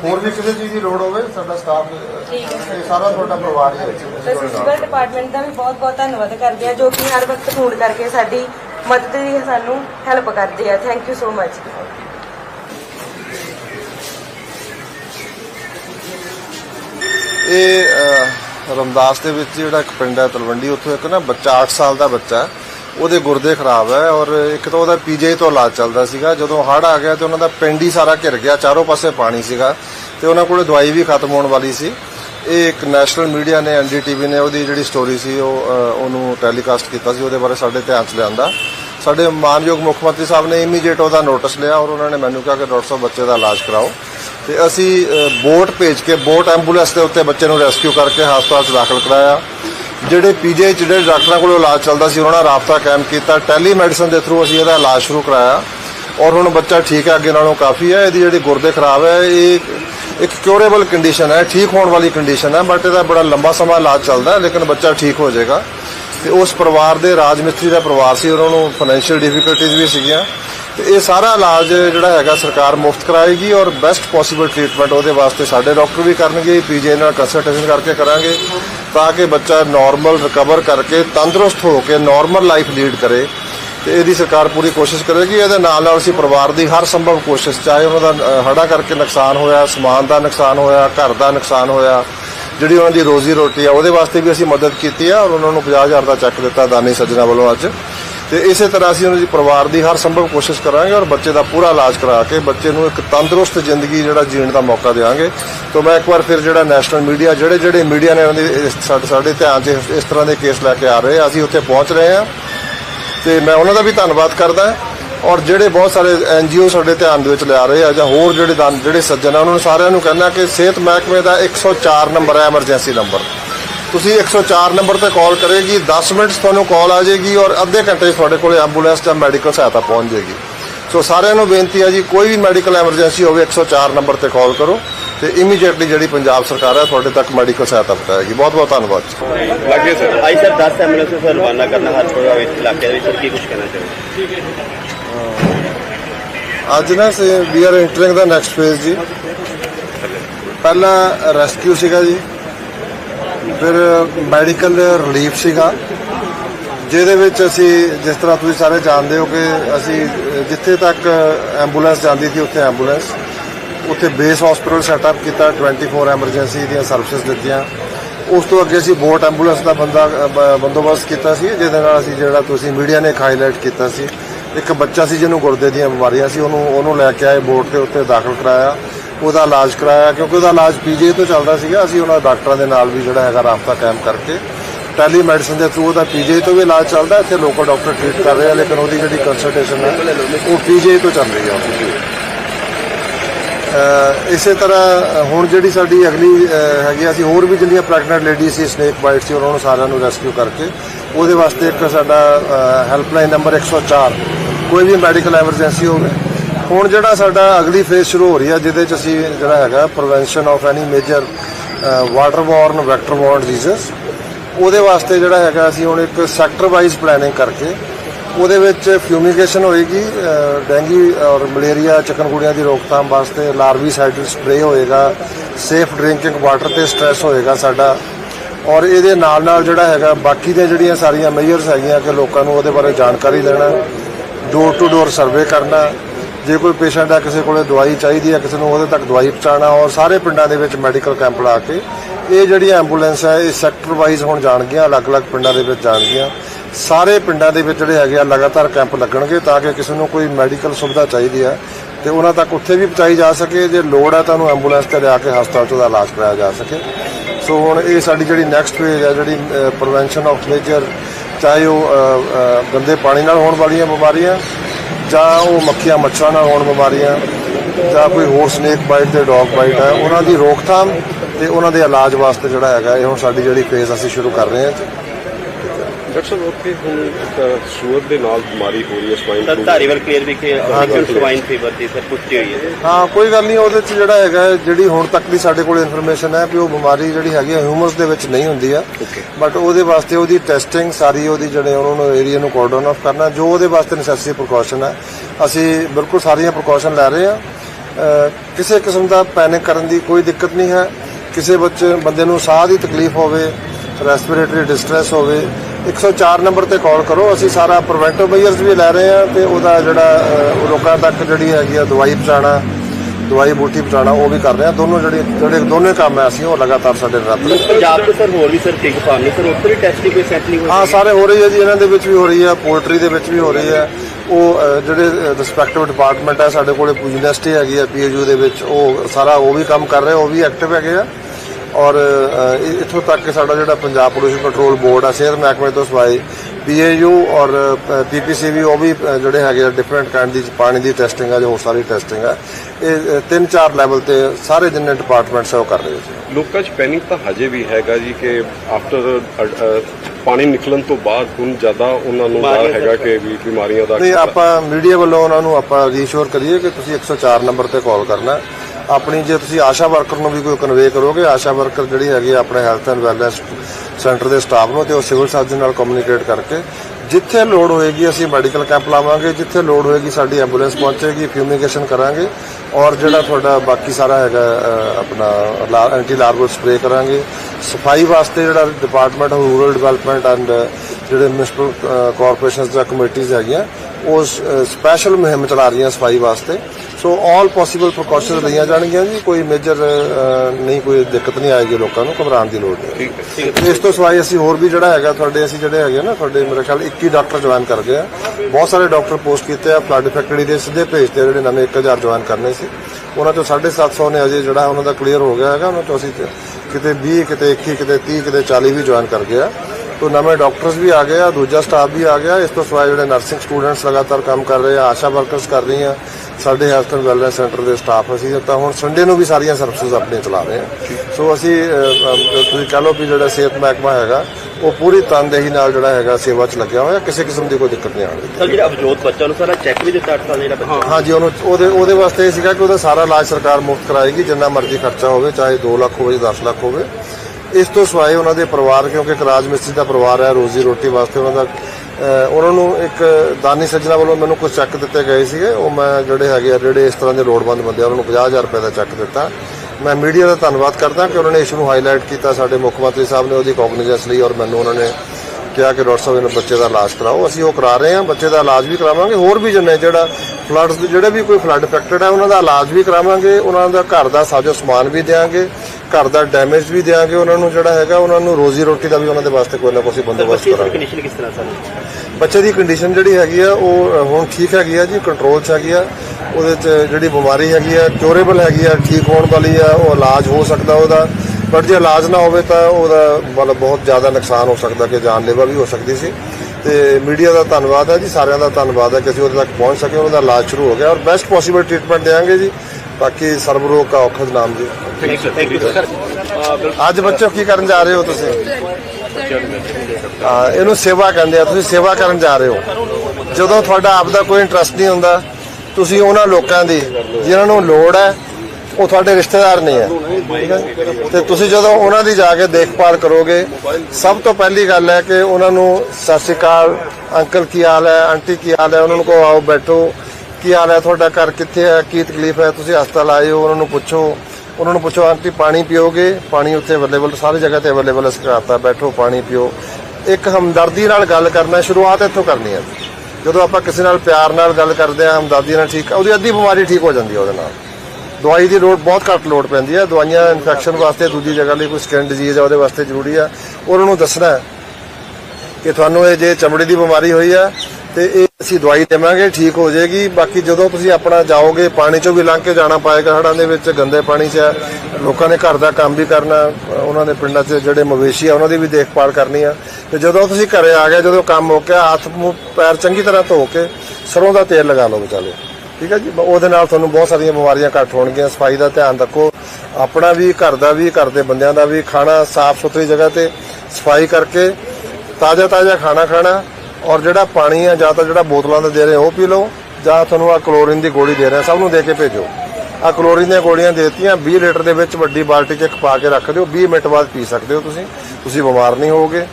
ਹੋਰ ਵੀ ਕਿਸੇ ਚੀਜ਼ ਦੀ ਲੋੜ ਹੋਵੇ ਸਾਡਾ ਸਟਾਫ ਇਹ ਸਾਰਾ ਤੁਹਾਡਾ ਪਰਿਵਾਰ ਹੀ ਹੈ। ਸਿਵਲ ਡਿਪਾਰਟਮੈਂਟ ਦਾ ਵੀ ਬਹੁਤ ਬਹੁਤ ਧੰਨਵਾਦ ਕਰਦੇ ਹਾਂ ਜੋ ਕਿ ਹਰ ਵਕਤ ਫੋਨ ਕਰਕੇ ਸਾਡੀ ਮਦਦ ਦੀ ਸਾਨੂੰ ਹੈਲਪ ਕਰਦੇ ਆ। ਥੈਂਕ ਯੂ ਸੋ ਮਚ ਇਹ ਰਮਦਾਸ ਦੇ ਵਿੱਚ ਜਿਹੜਾ ਇੱਕ ਪਿੰਡ ਹੈ ਤਲਵੰਡੀ, ਉੱਥੋਂ ਇੱਕ ਨਾ ਬੱਚਾ 8 ਸਾਲ ਦਾ ਬੱਚਾ ਉਹਦੇ ਗੁਰਦੇ ਖਰਾਬ ਹੈ ਔਰ ਇੱਕ ਤਾਂ ਉਹਦਾ ਪੀਜੀਆਈ ਤੋਂ ਇਲਾਜ ਚੱਲਦਾ ਸੀਗਾ। ਜਦੋਂ ਹੜ੍ਹ ਆ ਗਿਆ ਤੇ ਉਹਨਾਂ ਦਾ ਪਿੰਡ ਹੀ ਸਾਰਾ ਘਿਰ ਗਿਆ, ਚਾਰੋਂ ਪਾਸੇ ਪਾਣੀ ਸੀਗਾ ਤੇ ਉਹਨਾਂ ਕੋਲੇ ਦਵਾਈ ਵੀ ਖਤਮ ਹੋਣ ਵਾਲੀ ਸੀ। ਇਹ ਇੱਕ ਨੈਸ਼ਨਲ ਮੀਡੀਆ ਨੇ ਐਨਡੀਟੀਵੀ ਨੇ ਉਹਦੀ ਜਿਹੜੀ ਸਟੋਰੀ ਸੀ, ਉਹ ਉਹਨੂੰ ਟੈਲੀਕਾਸਟ ਕੀਤਾ ਸੀ, ਉਹਦੇ ਬਾਰੇ ਸਾਡੇ ਧਿਆਨ 'ਚ ਲਿਆਂਦਾ। ਸਾਡੇ ਮਾਨਯੋਗ ਮੁੱਖ ਮੰਤਰੀ ਸਾਹਿਬ ਨੇ ਇਮੀਡੀਏਟ ਉਹਦਾ ਨੋਟਿਸ ਲਿਆ ਔਰ ਉਹਨਾਂ ਨੇ ਮੈਨੂੰ ਕਿਹਾ ਕਿ ਡਾਕਟਰ ਸਾਹਿਬ ਬੱਚੇ ਦਾ ਇਲਾਜ ਕਰਾਓ। ਤੇ ਅਸੀਂ ਬੋਟ ਭੇਜ ਕੇ, ਬੋਟ ਐਂਬੂਲੈਂਸ ਦੇ ਉੱਤੇ ਬੱਚੇ ਨੂੰ ਰੈਸਕਿਊ ਕਰਕੇ ਹਸਪਤਾਲ 'ਚ ਦਾਖਲ ਕਰਾਇਆ। ਜਿਹੜੇ ਪੀਜੀ ਚ, ਜਿਹੜੇ ਡਾਕਟਰਾਂ ਕੋਲ ਇਲਾਜ ਚੱਲਦਾ ਸੀ, ਉਹਨਾਂ ਨਾਲ ਰਾਬਤਾ ਕਾਇਮ ਕੀਤਾ। ਟੈਲੀਮੈਡੀਸਨ ਦੇ ਥਰੂ ਅਸੀਂ ਇਹਦਾ ਇਲਾਜ ਸ਼ੁਰੂ ਕਰਾਇਆ। ਔਰ ਹੁਣ ਬੱਚਾ ਠੀਕ ਹੈ, ਅੱਗੇ ਨਾਲੋਂ ਕਾਫੀ ਹੈ। ਇਹਦੀ ਜਿਹੜੀ ਗੁਰਦੇ ਖਰਾਬ ਹੈ, ਇਹ ਇੱਕ ਕਿਉਰੇਬਲ ਕੰਡੀਸ਼ਨ ਹੈ, ਠੀਕ ਹੋਣ ਵਾਲੀ ਕੰਡੀਸ਼ਨ ਹੈ ਬਟ ਇਹਦਾ ਬੜਾ ਲੰਬਾ ਸਮਾਂ ਇਲਾਜ ਚੱਲਦਾ ਹੈ, ਲੇਕਿਨ ਬੱਚਾ ਠੀਕ ਹੋ ਜਾਏਗਾ। ਤੇ ਉਸ ਪਰਿਵਾਰ ਦੇ ਰਾਜ ਮਿਸਤਰੀ ਦਾ ਪਰਿਵਾਰ ਸੀ, ਉਹਨਾਂ ਨੂੰ ਫਾਈਨੈਂਸ਼ੀਅਲ ਡਿਫਿਕਲਟੀਜ਼ ਵੀ ਸੀਗੀਆਂ। ਤੇ ਇਹ ਸਾਰਾ ਇਲਾਜ ਜਿਹੜਾ ਹੈਗਾ ਸਰਕਾਰ ਮੁਫਤ ਕਰਾਏਗੀ ਔਰ ਬੈਸਟ ਪੋਸੀਬਲ ਟ੍ਰੀਟਮੈਂਟ ਉਹਦੇ ਵਾਸਤੇ ਸਾਡੇ ਡਾਕਟਰ ਵੀ ਕਰਨਗੇ ਪੀਜੀ ਨਾਲ ਕੰਸਲਟੇਸ਼ਨ ਕਰਕੇ ਕਰਾਂਗੇ ਤਾਂ ਕਿ ਬੱਚਾ ਨਾਰਮਲ ਰਿਕਵਰ ਕਰਕੇ ਤੰਦਰੁਸਤ ਹੋ ਕੇ ਨਾਰਮਲ ਲਾਈਫ ਲੀਡ ਕਰੇ ਤੇ ਇਹਦੀ ਸਰਕਾਰ ਪੂਰੀ ਕੋਸ਼ਿਸ਼ ਕਰੇਗੀ ਇਹਦੇ ਨਾਲ ਨਾਲ ਅਸੀਂ ਪਰਿਵਾਰ ਦੀ ਹਰ ਸੰਭਵ ਕੋਸ਼ਿਸ਼ ਚਾਹੇ ਉਹਨਾਂ ਦਾ ਅ, ਹੜਾ ਕਰਕੇ ਨੁਕਸਾਨ ਹੋਇਆ ਸਮਾਨ ਦਾ ਨੁਕਸਾਨ ਹੋਇਆ ਘਰ ਦਾ ਨੁਕਸਾਨ ਹੋਇਆ ਜਿਹੜੀ ਉਹਨਾਂ ਦੀ ਰੋਜ਼ੀ ਰੋਟੀ ਆ ਉਹਦੇ ਵਾਸਤੇ ਵੀ ਅਸੀਂ ਮਦਦ ਕੀਤੀ ਆ ਔਰ ਉਹਨਾਂ ਨੂੰ 50000 ਦਾ ਚੈੱਕ ਦਿੱਤਾ ਦਾਨੀ ਸੱਜਣਾ ਵੱਲੋਂ ਅੱਜ। ਤੇ ਇਸੇ ਤਰ੍ਹਾਂ ਅਸੀਂ ਉਹਨਾਂ ਦੀ ਪਰਿਵਾਰ ਦੀ ਹਰ ਸੰਭਵ ਕੋਸ਼ਿਸ਼ ਕਰਾਂਗੇ ਔਰ ਬੱਚੇ ਦਾ ਪੂਰਾ ਇਲਾਜ ਕਰਾ ਕੇ ਬੱਚੇ ਨੂੰ ਇੱਕ ਤੰਦਰੁਸਤ ਜ਼ਿੰਦਗੀ ਜਿਹੜਾ ਜੀਣ ਦਾ ਮੌਕਾ ਦੇਵਾਂਗੇ ਤੋਂ ਮੈਂ ਇੱਕ ਵਾਰ ਫਿਰ ਜਿਹੜਾ ਨੈਸ਼ਨਲ ਮੀਡੀਆ ਜਿਹੜੇ ਜਿਹੜੇ ਮੀਡੀਆ ਨੇ ਉਹਨਾਂ ਦੀ ਇਸ- ਸਾਡੇ ਸਾਡੇ ਧਿਆਨ 'ਚ ਇਸ- ਤਰ੍ਹਾਂ ਦੇ ਕੇਸ ਲੈ ਕੇ ਆ ਰਹੇ ਆ। ਅਸੀਂ ਉੱਥੇ ਪਹੁੰਚ ਰਹੇ ਹਾਂ ਤੇ ਮੈਂ ਉਹਨਾਂ ਦਾ ਵੀ ਧੰਨਵਾਦ ਕਰਦਾ ਔਰ ਜਿਹੜੇ ਬਹੁਤ ਸਾਰੇ ਐਨਜੀਓ ਸਾਡੇ ਧਿਆਨ ਦੇ ਵਿੱਚ ਲਿਆ ਰਹੇ ਆ ਜਾਂ ਹੋਰ ਜਿਹੜੇ ਦਾਨ, ਜਿਹੜੇ ਸੱਜਣ ਆ, ਉਹਨਾਂ ਨੂੰ ਸਾਰਿਆਂ ਨੂੰ ਕਹਿੰਦਾ ਕਿ ਸਿਹਤ ਮਹਿਕਮੇ ਦਾ 104 ਨੰਬਰ ਹੈ ਐਮਰਜੈਂਸੀ ਨੰਬਰ ਤੁਸੀਂ 104 ਨੰਬਰ ਤੇ ਕਾਲ ਕਰੇਗੀ 10 ਮਿੰਟ 'ਚ ਤੁਹਾਨੂੰ ਕਾਲ ਆ ਜਾਏਗੀ ਔਰ ਅੱਧੇ ਘੰਟੇ 'ਚ ਤੁਹਾਡੇ ਕੋਲੇ ਐਂਬੂਲੈਂਸ ਜਾਂ ਮੈਡੀਕਲ ਸਹਾਇਤਾ ਪਹੁੰਚ ਜਾਏਗੀ। ਸੋ ਸਾਰਿਆਂ ਨੂੰ ਬੇਨਤੀ ਹੈ ਜੀ ਕੋਈ ਵੀ ਮੈਡੀਕਲ ਐਮਰਜੈਂਸੀ ਹੋਵੇ 104 ਨੰਬਰ ਤੇ ਕਾਲ ਕਰੋ ਤੇ ਇਮੀਡੀਏਟਲੀ ਜਿਹੜੀ ਪੰਜਾਬ ਸਰਕਾਰ ਹੈ ਤੁਹਾਡੇ ਤੱਕ ਮੈਡੀਕਲ ਸਹਾਇਤਾ ਪਹੁੰਚਾਏਗੀ। ਬਹੁਤ ਬਹੁਤ ਧੰਨਵਾਦ ਜੀ। ਲੱਗੇ ਸਰ। ਆਈ ਸਰ 10 ਐਂਬੂਲੈਂਸ ਸਰ ਰਵਾਨਾ ਕਰਨਾ ਹਰ ਪ੍ਰਭਾਵਿਤ ਇਲਾਕੇ ਦੇ ਵਿੱਚ ਕੀ ਕੁਝ ਕਹਿਣਾ ਚਾਹੁੰਦੇ ਅੱਜ ਨਾ say we are entering the next phase ਜੀ। ਪਹਿਲਾ ਰੈਸਕਿਊ ਸੀਗਾ ਜੀ। ਫਿਰ ਮੈਡੀਕਲ ਰਿਲੀਫ ਸੀਗਾ, ਜਿਹਦੇ ਵਿੱਚ ਅਸੀਂ ਜਿਸ ਤਰ੍ਹਾਂ ਤੁਸੀਂ ਸਾਰੇ ਜਾਣਦੇ ਹੋ ਕਿ ਅਸੀਂ, ਜਿੱਥੇ ਤੱਕ ਐਂਬੂਲੈਂਸ ਜਾਂਦੀ ਸੀ ਉੱਥੇ ਐਂਬੂਲੈਂਸ। ਉੱਥੇ ਬੇਸ ਹਸਪੀਟਲ ਸੈਟਅਪ ਕੀਤਾ 24 ਐਮਰਜੈਂਸੀ ਦੀਆਂ ਸਰਵਿਸਿਜ਼ ਦਿੱਤੀਆਂ। ਉਸ ਤੋਂ ਅੱਗੇ ਅਸੀਂ ਬੋਟ ਐਂਬੂਲੈਂਸ ਦਾ ਬੰਦਾ ਬ- ਬੰਦੋਬਸਤ ਕੀਤਾ ਸੀ, ਜਿਹਦੇ ਨਾਲ ਅਸੀਂ ਜਿਹੜਾ ਤੁਸੀਂ ਮੀਡੀਆ ਨੇ ਹਾਈਲਾਈਟ ਕੀਤਾ ਸੀ। ਇੱਕ ਬੱਚਾ ਸੀ ਜਿਹਨੂੰ ਗੁਰਦੇ ਦੀਆਂ ਬਿਮਾਰੀਆਂ ਸੀ, ਉਹਨੂੰ ਉਹਨੂੰ ਲੈ ਕੇ ਆਏ ਬੋਟ ਤੇ ਉੱਤੇ ਦਾਖਲ ਕਰਾਇਆ। ਉਹਦਾ ਇਲਾਜ ਕਰਾਇਆ, ਕਿਉਂਕਿ ਉਹਦਾ ਇਲਾਜ ਪੀਜੀ ਤੋਂ ਚੱਲਦਾ ਸੀਗਾ। ਅਸੀਂ ਉਹਨਾਂ ਡਾਕਟਰਾਂ ਦੇ ਨਾਲ ਵੀ ਜਿਹੜਾ ਹੈਗਾ ਰਾਬਤਾ ਕਾਇਮ ਕਰਕੇ ਟੈਲੀ ਮੈਡੀਸਨ ਦੇ ਥਰੂ ਉਹਦਾ ਪੀਜੀ ਤੋਂ ਵੀ ਇਲਾਜ ਚੱਲਦਾ, ਇੱਥੇ ਲੋਕਲ ਡਾਕਟਰ ਟ੍ਰੀਟ ਕਰ ਰਹੇ ਆ, ਲੇਕਿਨ ਉਹਦੀ ਜਿਹੜੀ ਕੰਸਲਟੇਸ਼ਨ ਹੈ, ਉਹ ਪੀਜੀ ਤੋਂ ਚੱਲ ਰਹੀ ਹੈ ਇਸੇ ਤਰ੍ਹਾਂ ਹੁਣ ਜਿਹੜੀ ਸਾਡੀ ਅਗਲੀ ਹੈਗੀ ਅਸੀਂ ਹੋਰ ਵੀ ਜਿਹੜੀਆਂ ਪ੍ਰੈਗਨੈਂਟ ਲੇਡੀਜ਼ ਸੀ ਸਨੇਕ ਬਾਈਟ ਸੀ, ਉਹਨਾਂ ਨੂੰ ਸਾਰਿਆਂ ਨੂੰ ਰੈਸਕਿਊ ਕਰਕੇ, ਉਹਦੇ ਵਾਸਤੇ ਇੱਕ ਸਾਡਾ ਹੈਲਪਲਾਈਨ ਨੰਬਰ 104 ਕੋਈ ਵੀ ਮੈਡੀਕਲ ਐਮਰਜੈਂਸੀ ਹੋਵੇ ਹੁਣ ਜਿਹੜਾ ਸਾਡਾ ਅਗਲੀ ਫੇਜ਼ ਸ਼ੁਰੂ ਹੋ ਰਹੀ ਹੈ ਜਿਹਦੇ ਚ ਅਸੀਂ ਜਿਹੜਾ ਹੈਗਾ prevention of any major water borne vector borne disease ਉਹਦੇ ਵਾਸਤੇ ਜਿਹੜਾ ਹੈਗਾ ਅਸੀਂ ਹੁਣ ਇੱਕ ਸੈਕਟਰ ਵਾਈਜ਼ ਪਲੈਨਿੰਗ ਕਰਕੇ ਉਹਦੇ ਵਿੱਚ ਫਿਊਮੀਗੇਸ਼ਨ ਹੋਏਗੀ, ਅਹ, ਡੈਂਗੀ ਔਰ ਮਲੇਰੀਆ, ਚਿਕਨਗੁਣੀਆ ਦੀ ਰੋਕਥਾਮ ਵਾਸਤੇ ਲਾਰਵੀਸਾਈਡਲ ਸਪਰੇ ਹੋਏਗਾ ਸੇਫ ਡਰਿੰਕਿੰਗ ਵਾਟਰ ਤੇ ਸਟ੍ਰੈਸ ਹੋਏਗਾ ਸਾਡਾ, ਔਰ ਇਹਦੇ ਨਾਲ ਨਾਲ ਜਿਹੜਾ ਹੈਗਾ ਬਾਕੀ ਦੀਆਂ ਜਿਹੜੀਆਂ ਸਾਰੀਆਂ ਮੇਜਰਸ ਹੈਗੀਆਂ ਕਿ ਲੋਕਾਂ ਨੂੰ ਉਹਦੇ ਬਾਰੇ ਜਾਣਕਾਰੀ ਦੇਣਾ ਡੋਰ ਟੂ ਡੋਰ ਸਰਵੇ ਕਰਨਾ ਜੇ ਕੋਈ ਪੇਸ਼ੈਂਟ ਆ ਕਿਸੇ ਕੋਲੇ ਦਵਾਈ ਚਾਹੀਦੀ ਹੈ ਕਿਸੇ ਨੂੰ ਉਹਦੇ ਤੱਕ ਦਵਾਈ ਪਹੁੰਚਾਉਣਾ, ਔਰ ਸਾਰੇ ਪਿੰਡਾਂ ਦੇ ਵਿੱਚ ਮੈਡੀਕਲ ਕੈਂਪ ਲਾ ਕੇ ਇਹ ਜਿਹੜੀ ਐਂਬੂਲੈਂਸ ਹੈ ਇਹ ਸੈਕਟਰ ਵਾਈਜ਼ ਹੁਣ ਜਾਣਗੀਆਂ, ਅਲੱਗ-ਅਲੱਗ ਪਿੰਡਾਂ ਦੇ ਵਿੱਚ ਜਾਣਗੀਆਂ। ਸਾਰੇ ਪਿੰਡਾਂ ਦੇ ਵਿੱਚ ਜਿਹੜੇ ਹੈਗੇ ਆ, ਲਗਾਤਾਰ ਕੈਂਪ ਲੱਗਣਗੇ ਤਾਂ ਕਿ ਕਿਸੇ ਨੂੰ ਕੋਈ ਮੈਡੀਕਲ ਸੁਵਿਧਾ ਚਾਹੀਦੀ ਹੈ ਤੇ ਉਹਨਾਂ ਤੱਕ ਉੱਥੇ ਵੀ ਪਹੁੰਚਾਈ ਜਾ ਸਕੇ। ਜੇ ਲੋੜ ਹੈ ਤਾਂ ਉਹਨੂੰ ਐਂਬੂਲੈਂਸ ਤੇ ਲਿਆ ਕੇ ਹਸਪਤਾਲ 'ਚ ਉਹਦਾ ਇਲਾਜ ਕਰਾਇਆ ਜਾ ਸਕੇ। ਸੋ ਹੁਣ ਇਹ ਸਾਡੀ ਜਿਹੜੀ ਨੈਕਸਟ ਫੇਜ਼ ਹੈ ਜਿਹੜੀ ਪ੍ਰੀਵੈਂਸ਼ਨ ਆਫ ਮੇਜਰ ਚਾਹੇ ਉਹ ਗੰਦੇ ਪਾਣੀ ਨਾਲ ਹੋਣ ਵਾਲੀਆਂ ਬਿਮਾਰੀਆਂ ਜਾਂ ਉਹ ਮੱਖੀਆਂ ਮੱਛਰਾਂ ਨਾਲ ਹੋਣ ਬਿਮਾਰੀਆਂ, ਜਾਂ ਕੋਈ ਹੋਰ ਸਨੇਕ ਬਾਈਟ ਤੇ ਡੌਗ ਬਾਈਟ ਹੈ, ਉਹਨਾਂ ਦੀ ਰੋਕਥਾਮ ਤੇ ਉਹਨਾਂ ਦੇ ਇਲਾਜ ਵਾਸਤੇ ਜਿਹੜਾ ਹੈਗਾ, ਇਹ ਹੁਣ ਸਾਡੀ ਜਿਹੜੀ ਫੇਜ਼ ਅਸੀਂ ਸ਼ੁਰੂ ਕਰ ਰਹੇ ਹਾਂ। ਡਾਕਟਰ ਸਾਹਿਬ ਉੱਥੇ ਹੁਣ ਸੂਅਰ ਦੇ ਨਾਲ ਬਿਮਾਰੀ ਹੋ ਰਹੀ ਹੈ ਸਵਾਈਨ ਸਰ ਧਾਰੀਵਾਲ ਕਲੀਅਰ ਵਿਖੇ। ਸਵਾਈਨ ਫੀਵਰ ਦੀ ਸਰ ਪੁਸ਼ਟੀ ਹੋਈ ਹੈ। ਹਾਂ ਕੋਈ ਗੱਲ ਨਹੀਂ ਉਹਦੇ ਚ ਜਿਹੜਾ ਹੈਗਾ ਜਿਹੜੀ ਹੁਣ ਤੱਕ ਦੀ ਸਾਡੇ ਕੋਲ ਇਨਫੋਰਮੇਸ਼ਨ ਹੈ ਕਿ ਉਹ ਬਿਮਾਰੀ ਜਿਹੜੀ ਹੈਗੀ ਹੈ ਹਿਊਮਨਸ ਦੇ ਵਿੱਚ ਨਹੀਂ ਹੁੰਦੀ ਆ। ਬਟ ਉਹਦੇ ਵਾਸਤੇ ਉਹਦੀ ਟੈਸਟਿੰਗ ਸਾਰੀ ਉਹਦੀ ਜਿਹੜੇ ਉਹਨਾਂ ਨੂੰ ਏਰੀਆ ਨੂੰ ਕੋਰਡਨ ਆਫ ਕਰਨਾ ਜੋ ਉਹਦੇ ਵਾਸਤੇ ਨੈਸੈਸਰੀ ਪ੍ਰੀਕਾਸ਼ਨ ਹੈ। ਅਸੀਂ ਬਿਲਕੁਲ ਸਾਰੀਆਂ ਪ੍ਰੀਕਾਸ਼ਨ ਲੈ ਰਹੇ ਹਾਂ। ਅਹ, ਕਿਸੇ ਕਿਸਮ ਦਾ ਪੈਨਿਕ ਕਰਨ ਦੀ ਕੋਈ ਦਿੱਕਤ ਨਹੀਂ ਹੈ। ਕਿਸੇ ਬੱਚੇ ਬੰਦੇ ਨੂੰ ਸਾਹ ਦੀ ਤਕਲੀਫ ਹੋਵੇ ਰੈਸਪੀਰੇਟਰੀ ਡਿਸਟ੍ਰੈਸ ਹੋਵੇ 104 ਨੰਬਰ ਤੇ ਕਾਲ ਕਰੋ। ਅਸੀਂ ਸਾਰਾ ਪ੍ਰੀਵੈਂਟਿਵ ਮੈਜਰਸ ਵੀ ਲੈ ਰਹੇ ਹਾਂ ਤੇ ਉਹਦਾ ਜਿਹੜਾ ਅਹ, ਲੋਕਾਂ ਤੱਕ ਜਿਹੜੀ ਹੈਗੀ ਆ ਦਵਾਈ ਪਹੁੰਚਾਉਣਾ ਦਵਾਈ ਬੂਟੀ ਪਹੁੰਚਾਉਣਾ ਉਹ ਵੀ ਕਰ ਰਹੇ ਹਾਂ। ਦੋਨੋਂ ਜਿਹੜੇ ਜਿਹੜੇ ਦੋਨੇ ਕੰਮ ਹੈ ਅਸੀਂ ਉਹ ਲਗਾਤਾਰ ਸਾਡੇ ਰੱਤ ਰਹੇ ਪੰਜਾਬ ਤੋਂ ਸਰ ਹੋਰ ਵੀ ਸਰ ਪਿਗ ਫਾਰਮ ਨੇ। ਸਰ ਉੱਥੇ ਵੀ ਟੈਸਟਿੰਗ ਕੋਈ ਸੈਂਪਲਿੰਗ ਹੋਈ ਹਾਂ ਸਾਰੇ ਹੋ ਰਹੀ ਹੈ ਜੀ। ਇਹਨਾਂ ਦੇ ਵਿੱਚ ਵੀ ਹੋ ਰਹੀ ਹੈ ਪੋਲਟਰੀ ਦੇ ਵਿੱਚ ਵੀ ਹੋ ਰਹੀ ਹੈ। ਉਹ ਅਹ, ਜਿਹੜੇ ਰਿਸਪੈਕਟਿਵ ਡਿਪਾਰਟਮੈਂਟ ਹੈ ਸਾਡੇ ਕੋਲੇ ਯੂਨੀਵਰਸਿਟੀ ਹੈਗੀ ਹੈ ਪੀਏਯੂ ਦੇ ਵਿੱਚ। ਉਹ ਸਾਰਾ ਉਹ ਵੀ ਕੰਮ ਕਰ ਰਹੇ ਉਹ ਵੀ ਐਕਟਿਵ ਹੈਗੇ ਆ। ਔਰ ਇੱਥੋਂ ਤੱਕ ਕਿ ਸਾਡਾ ਜਿਹੜਾ ਪੰਜਾਬ ਪੋਲੂਸ਼ਨ ਕੰਟਰੋਲ ਬੋਰਡ ਆ ਸਿਹਤ ਮਹਿਕਮੇ ਤੋਂ ਸਿਵਾਏ ਪੀਏਯੂ ਔਰ ਪੀਪੀਸੀਬੀ ਉਹ ਵੀ ਜਿਹੜੇ ਹੈਗੇ ਆ ਡਿਫਰੈਂਟ ਕਾਈਂਡ ਦੀ ਪਾਣੀ ਦੀ ਟੈਸਟਿੰਗ ਆ ਜੋ ਹੋਰ ਸਾਰੀ ਟੈਸਟਿੰਗ ਆ ਇਹ ਤਿੰਨ ਚਾਰ ਲੈਵਲ ਤੇ ਸਾਰੇ ਜਿੰਨੇ ਡਿਪਾਰਟਮੈਂਟਸ ਆ ਉਹ ਕਰ ਰਹੇ ਸੀ ਲੋਕਾਂ 'ਚ ਪੈਨਿਕ ਤਾਂ ਹਜੇ ਵੀ ਹੈਗਾ ਜੀ ਕਿ ਆਫਟਰ ਪਾਣੀ ਨਿਕਲਣ ਤੋਂ ਬਾਅਦ ਹੁਣ ਜ਼ਿਆਦਾ ਉਹਨਾਂ ਨੂੰ ਡਰ ਹੈਗਾ ਕਿ ਵੀ ਬਿਮਾਰੀਆਂ ਦਾ ਨਹੀਂ ਆਪਾਂ ਮੀਡੀਆ ਵੱਲੋਂ ਉਹਨਾਂ ਨੂੰ ਆਪਾਂ ਰੀਸ਼ੋਰ ਕਰੀਏ ਕਿ ਤੁਸੀਂ 104 ਨੰਬਰ ਤੇ ਕਾਲ ਕਰਨਾ। ਆਪਣੀ ਜੇ ਤੁਸੀਂ ਆਸ਼ਾ ਵਰਕਰ ਨੂੰ ਵੀ ਕੋਈ ਕਨਵੇ ਕਰੋਗੇ ਆਸ਼ਾ ਵਰਕਰ ਜਿਹੜੀ ਹੈਗੀ ਆ ਆਪਣੇ ਹੈਲਥ ਐਂਡ ਵੈਲਨੈਸ ਸੈਂਟਰ ਦੇ ਸਟਾਫ ਨੂੰ ਤੇ ਉਹ ਸਿਵਲ ਸਰਜਨ ਨਾਲ ਕਮਿਊਨੀਕੇਟ ਕਰਕੇ ਜਿੱਥੇ ਲੋੜ ਹੋਏਗੀ ਅਸੀਂ ਮੈਡੀਕਲ ਕੈਂਪ ਲਾਵਾਂਗੇ ਜਿੱਥੇ ਲੋੜ ਹੋਏਗੀ ਸਾਡੀ ਐਂਬੂਲੈਂਸ ਪਹੁੰਚੇਗੀ ਫਿਊਮੀਗੇਸ਼ਨ ਕਰਾਂਗੇ ਔਰ ਜਿਹੜਾ ਤੁਹਾਡਾ ਬਾਕੀ ਸਾਰਾ ਹੈਗਾ ਅ, ਆਪਣਾ ਐਂਟੀ ਲਾਰਵਲ ਸਪਰੇ ਕਰਾਂਗੇ। ਸਫ਼ਾਈ ਵਾਸਤੇ ਜਿਹੜਾ department of rural development and ਜਿਹੜੇ ਮਿਊਨਿਸਪਲ ਕਾਰਪੋਰੇਸ਼ਨਸ ਜਾਂ ਕਮੇਟੀਆਂ ਹੈਗੀਆਂ ਉਹ ਸਪੈਸ਼ਲ ਮੁਹਿੰਮ ਚਲਾ ਰਹੀਆਂ ਸਫ਼ਾਈ ਵਾਸਤੇ। ਸੋ ਆਲ ਪੋਸੀਬਲ ਪ੍ਰੀਕਾਸ਼ਨਸ ਲਈਆਂ ਜਾਣਗੀਆਂ ਜੀ। ਕੋਈ ਮੇਜਰ ਨਹੀਂ ਕੋਈ ਦਿੱਕਤ ਨਹੀਂ ਆਏਗੀ ਲੋਕਾਂ ਨੂੰ ਘਬਰਾਉਣ ਦੀ ਲੋੜ ਨਹੀਂ। ਤੇ ਇਸ ਤੋਂ ਸਿਵਾਏ ਅਸੀਂ ਹੋਰ ਵੀ ਜਿਹੜਾ ਹੈਗਾ ਤੁਹਾਡੇ ਅਸੀਂ ਜਿਹੜੇ ਹੈਗੇ ਨਾ ਤੁਹਾਡੇ ਮੇਰੇ ਖਿਆਲ 21 ਡਾਕਟਰ ਜੁਆਇਨ ਕਰ ਗਏ ਆ। ਬਹੁਤ ਸਾਰੇ ਡਾਕਟਰ ਪੋਸਟ ਕੀਤੇ ਆ ਫਲੱਡ ਫੈਕਟਰੀ ਦੇ ਸਿੱਧੇ ਭੇਜਤੇ ਆ ਜਿਹੜੇ ਨਵੇਂ 1000 ਜੁਆਇਨ ਕਰਨੇ ਸੀ। ਉਹਨਾਂ ਚੋਂ 750 ਨੇ ਅਜੇ ਜਿਹੜਾ ਉਹਨਾਂ ਦਾ ਕਲੀਅਰ ਹੋ ਗਿਆ ਹੈਗਾ। ਉਹਨਾਂ ਚੋਂ ਅਸੀਂ ਤੇ- ਕਿਤੇ 20 ਕਿਤੇ 21 ਕਿਤੇ 30 ਕਿਤੇ 40 ਵੀ ਜੁਆਇਨ ਕਰ ਗਏ ਆ। ਤੋ ਨਵੇਂ ਡਾਕਟਰਸ ਵੀ ਆ ਗਏ ਆ ਦੂਜਾ ਸਟਾਫ ਵੀ ਆ ਗਿਆ। ਇਸ ਤੋਂ ਸਿਵਾਏ ਜਿਹੜੇ ਨਰਸਿੰਗ ਸਟੂਡੈਂਟਸ ਲਗਾਤਾਰ ਕੰਮ ਕਰ ਰਹੇ ਆ ਆਸ਼ਾ ਵਰਕਰਸ ਕਰ ਰਹੀਆਂ। ਸਾਡੇ ਹੈਲਥ ਐਂਡ ਵੈਲਨੈਸ ਸੈਂਟਰ ਦੇ ਸਟਾਫ ਅਸੀਂ ਤਾਂ ਹੁਣ ਸੰਡੇ ਨੂੰ ਵੀ ਸਾਰੀਆਂ ਸਰਵਿਸਿਜ਼ ਆਪਣੀਆਂ ਚਲਾ ਰਹੇ ਆ। ਸੋ ਅਸੀਂ ਤੁਸੀਂ ਕਹ ਲਓ ਵੀ ਜਿਹੜਾ ਸਿਹਤ ਮਹਿਕਮਾ ਹੈਗਾ ਉਹ ਪੂਰੀ ਤਨਦੇਹੀ ਨਾਲ ਜਿਹੜਾ ਹੈਗਾ ਸੇਵਾ 'ਚ ਲੱਗਿਆ ਹੋਇਆ ਕਿਸੇ ਕਿਸਮ ਦੀ ਕੋਈ ਦਿੱਕਤ ਨਹੀਂ ਆਉਣ ਸਰ ਜਿਹੜਾ ਅਵਜੋਤ ਬੱਚਾ ਨੂੰ ਸਾਰਾ ਚੈੱਕ ਵੀ ਦਿੱਤਾ 8 ਸਾਲ ਦਾ ਜਿਹੜਾ ਬੱਚਾ? ਹਾਂਜੀ ਉਹਨੂੰ ਉਹਦੇ ਉਹਦੇ ਵਾਸਤੇ ਇਹ ਸੀਗਾ ਕਿ ਉਹਦਾ ਸਾਰਾ ਇਲਾਜ ਸਰਕਾਰ ਮੁਫਤ ਕਰਾਏਗੀ ਜਿੰਨਾ ਮਰਜ਼ੀ ਖਰਚਾ ਹੋਵੇ ਚਾਹੇ 2 ਲੱਖ ਹੋਵੇ ਜਾਂ 10 ਲੱਖ ਹੋਵੇ। ਇਸ ਤੋਂ ਸਿਵਾਏ ਉਹਨਾਂ ਦੇ ਪਰਿਵਾਰ, ਕਿਉਂਕਿ ਇੱਕ ਰਾਜ ਮਿਸਤਰੀ ਦਾ ਪਰਿਵਾਰ ਹੈ, ਰੋਜ਼ੀ ਰੋਟੀ ਵਾਸਤੇ ਉਹਨਾਂ ਦਾ ਉਹਨਾਂ ਨੂੰ ਇੱਕ ਦਾਨੀ ਸੱਜਣਾ ਵੱਲੋਂ ਮੈਨੂੰ ਕੁਝ ਚੈੱਕ ਦਿੱਤੇ ਗਏ ਸੀਗੇ। ਉਹ ਮੈਂ ਜਿਹੜੇ ਹੈਗੇ ਆ, ਜਿਹੜੇ ਇਸ ਤਰ੍ਹਾਂ ਦੇ ਲੋੜਵੰਦ ਬੰਦੇ ਆ, ਉਹਨਾਂ ਨੂੰ 50000 ਰੁਪਏ ਦਾ ਚੈੱਕ ਦਿੱਤਾ। ਮੈਂ ਮੀਡੀਆ ਦਾ ਧੰਨਵਾਦ ਕਰਦਾ ਕਿ ਉਹਨਾਂ ਨੇ ਇਸ ਨੂੰ ਹਾਈਲਾਈਟ ਕੀਤਾ। ਸਾਡੇ ਮੁੱਖ ਮੰਤਰੀ ਸਾਹਿਬ ਨੇ ਉਹਦੀ ਕੌਗਨੀਜੈਂਸ ਲਈ ਔਰ ਮੈਨੂੰ ਉਹਨਾਂ ਨੇ ਕਿਹਾ ਕਿ ਡਾਕਟਰ ਸਾਹਿਬ, ਇਹਨੂੰ ਬੱਚੇ ਦਾ ਇਲਾਜ ਕਰਾਓ। ਅਸੀਂ ਉਹ ਕਰਾ ਰਹੇ ਹਾਂ, ਬੱਚੇ ਦਾ ਇਲਾਜ ਵੀ ਕਰਾਵਾਂਗੇ। ਹੋਰ ਵੀ ਜਿੰਨੇ ਜਿਹੜਾ ਫਲੱਡਸ ਦੇ ਜਿਹੜੇ ਵੀ ਕੋਈ ਫਲੱਡ ਅਫੈਕਟਡ ਹੈ ਉਹਨਾਂ ਦਾ ਇਲਾਜ ਵੀ ਕਰਾਵਾਂਗੇ। ਉਹਨਾਂ ਦਾ ਘਰ ਦਾ ਸਾਜੋ ਸਮਾਨ ਵੀ ਦੇਵਾਂਗੇ ਘਰ ਦਾ ਡੈਮੇਜ ਵੀ ਦੇਵਾਂਗੇ ਉਹਨਾਂ ਨੂੰ ਜਿਹੜਾ ਹੈਗਾ ਉਹਨਾਂ ਨੂੰ ਰੋਜ਼ੀ ਰੋਟੀ ਦਾ ਵੀ ਉਹਨਾਂ ਦੇ ਵਾਸਤੇ ਕੋਈ ਨਾ ਕੋਈ ਬੰਦੋਬਸਤ ਬੱਚੇ ਦੀ ਕਰਾਂਗੇ। ਕੰਡੀਸ਼ਨ ਕਿਸ ਤਰ੍ਹਾਂ ਸਰ? ਬੱਚੇ ਦੀ ਕੰਡੀਸ਼ਨ ਜਿਹੜੀ ਹੈਗੀ ਆ ਉਹ ਹੁਣ ਠੀਕ ਹੈਗੀ ਆ ਜੀ ਕੰਟਰੋਲ 'ਚ ਹੈਗੀ ਆ। ਉਹਦੇ 'ਚ ਜਿਹੜੀ ਬਿਮਾਰੀ ਹੈਗੀ ਆ ਕਿਉਰੇਬਲ ਹੈਗੀ ਆ ਠੀਕ ਹੋਣ ਵਾਲੀ ਆ ਉਹ ਇਲਾਜ ਹੋ ਸਕਦਾ ਉਹਦਾ। ਬਟ ਜੇ ਇਲਾਜ ਨਾ ਹੋਵੇ ਤਾਂ ਉਹਦਾ ਮਤਲਬ ਬਹੁਤ ਜ਼ਿਆਦਾ ਨੁਕਸਾਨ ਹੋ ਸਕਦਾ ਕਿ ਜਾਨਲੇਵਾ ਵੀ ਹੋ ਸਕਦੀ ਸੀ। ਤੇ ਮੀਡੀਆ ਦਾ ਧੰਨਵਾਦ ਹੈ ਜੀ ਸਾਰਿਆਂ ਦਾ ਧੰਨਵਾਦ ਹੈ ਕਿ ਅਸੀਂ ਉਹਦੇ ਤੱਕ ਪਹੁੰਚ ਸਕੇ ਉਹਨਾਂ ਦਾ ਇਲਾਜ ਸ਼ੁਰੂ ਹੋ ਗਿਆ। ਔਰ ਬੈਸਟ ਪੋਸੀਬਲ ਟ੍ਰੀਟਮੈਂਟ ਦੇਵਾਂਗੇ ਜੀ। ਬਾਕੀ ਸਰਬ ਰੋਗ ਦਾ ਔਖਦ ਨਾਮ ਜੀ। Thank you thank you sir ਅੱਜ ਬੱਚੋ ਕੀ ਕਰਨ ਜਾ ਰਹੇ ਹੋ ਤੁਸੀਂ? ਹਾਂ ਇਹਨੂੰ ਸੇਵਾ ਕਹਿੰਦੇ ਆ ਤੁਸੀਂ ਸੇਵਾ ਕਰਨ ਜਾ ਰਹੇ ਹੋ। ਜਦੋਂ ਤੁਹਾਡਾ ਆਪਦਾ ਕੋਈ ਇੰਟਰਸਟ ਨਹੀਂ ਹੁੰਦਾ ਤੁਸੀਂ ਉਹਨਾਂ ਲੋਕਾਂ ਦੀ ਜਿਨ੍ਹਾਂ ਨੂੰ ਲੋੜ ਹੈ ਉਹ ਤੁਹਾਡੇ ਰਿਸ਼ਤੇਦਾਰ ਨਹੀਂ ਹੈ। ਠੀਕ ਹੈ? ਤੇ ਤੁਸੀਂ ਜਦੋਂ ਉਹਨਾਂ ਦੀ ਜਾ ਕੇ ਦੇਖਭਾਲ ਕਰੋਗੇ ਸਭ ਤੋਂ ਪਹਿਲੀ ਗੱਲ ਹੈ ਕਿ ਉਹਨਾਂ ਨੂੰ ਸਤਿ ਸ਼੍ਰੀ ਅਕਾਲ ਅੰਕਲ ਕੀ ਹਾਲ ਹੈ ਆਂਟੀ ਕੀ ਹਾਲ ਹੈ? ਉਹਨਾਂ ਨੂੰ ਕਹੋ ਆਓ ਬੈਠੋ ਕੀ ਹਾਲ ਹੈ ਤੁਹਾਡਾ ਘਰ ਕਿੱਥੇ ਹੈ ਕੀ ਤਕਲੀਫ ਹੈ? ਤੁਸੀਂ ਹਸਪਤਾਲ ਆਏ ਹੋ ਉਹਨਾਂ ਨੂੰ ਪੁੱਛੋ। ਉਹਨਾਂ ਨੂੰ ਪੁੱਛੋ, ਆਂਟੀ, ਪਾਣੀ ਪੀਓਗੇ? ਪਾਣੀ ਉੱਥੇ ਅਵੇਲੇਬਲ ਸਾਰੀ ਜਗ੍ਹਾ ਤੇ ਅਵੇਲੇਬਲ ਅਸੀਂ ਕਰਾਤਾ ਬੈਠੋ, ਪਾਣੀ ਪੀਓ। ਇੱਕ ਹਮਦਰਦੀ ਨਾਲ ਗੱਲ ਕਰਨਾ, ਸ਼ੁਰੂਆਤ ਇੱਥੋਂ ਕਰਨੀ ਹੈ। ਜਦੋਂ ਆਪਾਂ ਕਿਸੇ ਨਾਲ ਪਿਆਰ ਨਾਲ ਗੱਲ ਕਰਦੇ ਹਾਂ, ਹਮਦਰਦੀ ਨਾਲ ਠੀਕ, ਉਹਦੀ ਅੱਧੀ ਬਿਮਾਰੀ ਠੀਕ ਹੋ ਜਾਂਦੀ ਹੈ ਉਹਦੇ ਨਾਲ। ਦਵਾਈ ਦੀ ਲੋੜ, ਬਹੁਤ ਘੱਟ ਲੋੜ ਪੈਂਦੀ ਹੈ। ਦਵਾਈਆਂ ਇਨਫੈਕਸ਼ਨ ਵਾਸਤੇ ਦੂਜੀ ਜਗ੍ਹਾ ਲਈ ਕੋਈ ਸਕਿਨ ਡਿਜ਼ੀਜ਼ ਆ ਉਹਦੇ ਵਾਸਤੇ ਜ਼ਰੂਰੀ ਆ ਉਹਨਾਂ ਨੂੰ ਦੱਸਣਾ ਕਿ ਤੁਹਾਨੂੰ ਇਹ ਜੇ ਚਮੜੀ ਦੀ ਬਿਮਾਰੀ ਹੋਈ ਆ ਤੇ ਇਹ ਅਸੀਂ ਦਵਾਈ ਦੇਵਾਂਗੇ, ਠੀਕ ਹੋ ਜਾਏਗੀ। ਬਾਕੀ ਜਦੋਂ ਤੁਸੀਂ ਆਪਣਾ ਜਾਓਗੇ, ਪਾਣੀ ਚੋਂ ਵੀ ਲੰਘ ਕੇ ਜਾਣਾ ਪਾਏਗਾ ਹੜਾਂ ਦੇ ਵਿੱਚ, ਗੰਦੇ ਪਾਣੀ 'ਚ ਹੈ। ਲੋਕਾਂ ਨੇ ਘਰ ਦਾ ਕੰਮ ਵੀ ਕਰਨਾ, ਉਹਨਾਂ ਦੇ ਪਿੰਡਾਂ 'ਚ ਜਿਹੜੇ ਮਵੇਸ਼ੀ ਆ, ਉਹਨਾਂ ਦੀ ਵੀ ਦੇਖਭਾਲ ਕਰਨੀ ਆ। ਤੇ ਜਦੋਂ ਤੁਸੀਂ ਘਰੇ ਆ ਗਏ, ਜਦੋਂ ਕੰਮ ਹੋ ਗਿਆ, ਹੱਥ ਮੂੰਹ ਪੈਰ ਚੰਗੀ ਤਰ੍ਹਾਂ ਧੋ ਕੇ ਸਰੋਂ ਦਾ ਤੇਲ ਲਗਾ ਲਓ ਵਿਚਾਲੇ। ਠੀਕ ਹੈ ਜੀ? ਉਹਦੇ ਨਾਲ ਤੁਹਾਨੂੰ ਬਹੁਤ ਸਾਰੀਆਂ ਬਿਮਾਰੀਆਂ ਘੱਟ ਹੋਣਗੀਆਂ। ਸਫ਼ਾਈ ਦਾ ਧਿਆਨ ਰੱਖੋ। ਆਪਣਾ ਵੀ, ਘਰ ਦਾ ਵੀ, ਘਰ ਦੇ ਬੰਦਿਆਂ ਦਾ ਵੀ ਖਾਣਾ ਸਾਫ਼ ਸੁਥਰੀ ਜਗ੍ਹਾ ਤੇ ਸਫ਼ਾਈ ਕਰਕੇ ਤਾਜ਼ਾ ਤਾਜ਼ਾ ਖਾਣਾ ਖਾਣਾ। ਔਰ ਜਿਹੜਾ ਪਾਣੀ ਆ, ਜਾਂ ਤਾਂ ਜਿਹੜਾ ਬੋਤਲਾਂ ਦਾ ਦੇ ਰਹੇ ਉਹ ਪੀ ਲਓ, ਜਾਂ ਤੁਹਾਨੂੰ ਆ ਕਲੋਰੀਨ ਦੀ ਗੋਲੀ ਦੇ ਰਹੇ ਸਭ ਨੂੰ ਦੇ ਕੇ ਭੇਜੋ। ਆ ਕਲੋਰੀਨ ਦੀਆਂ ਗੋਲੀਆਂ ਦੇਤੀਆਂ 20 ਲੀਟਰ ਦੇ ਵਿੱਚ ਵੱਡੀ ਬਾਲਟੀ 'ਚ ਇੱਕ ਪਾ ਕੇ ਰੱਖ ਦਿਓ 20 ਮਿੰਟ ਬਾਅਦ ਪੀ ਸਕਦੇ ਹੋ ਤੁਸੀਂ ਤੁਸੀਂ ਬਿਮਾਰ ਨਹੀਂ ਹੋਵੋਗੇ।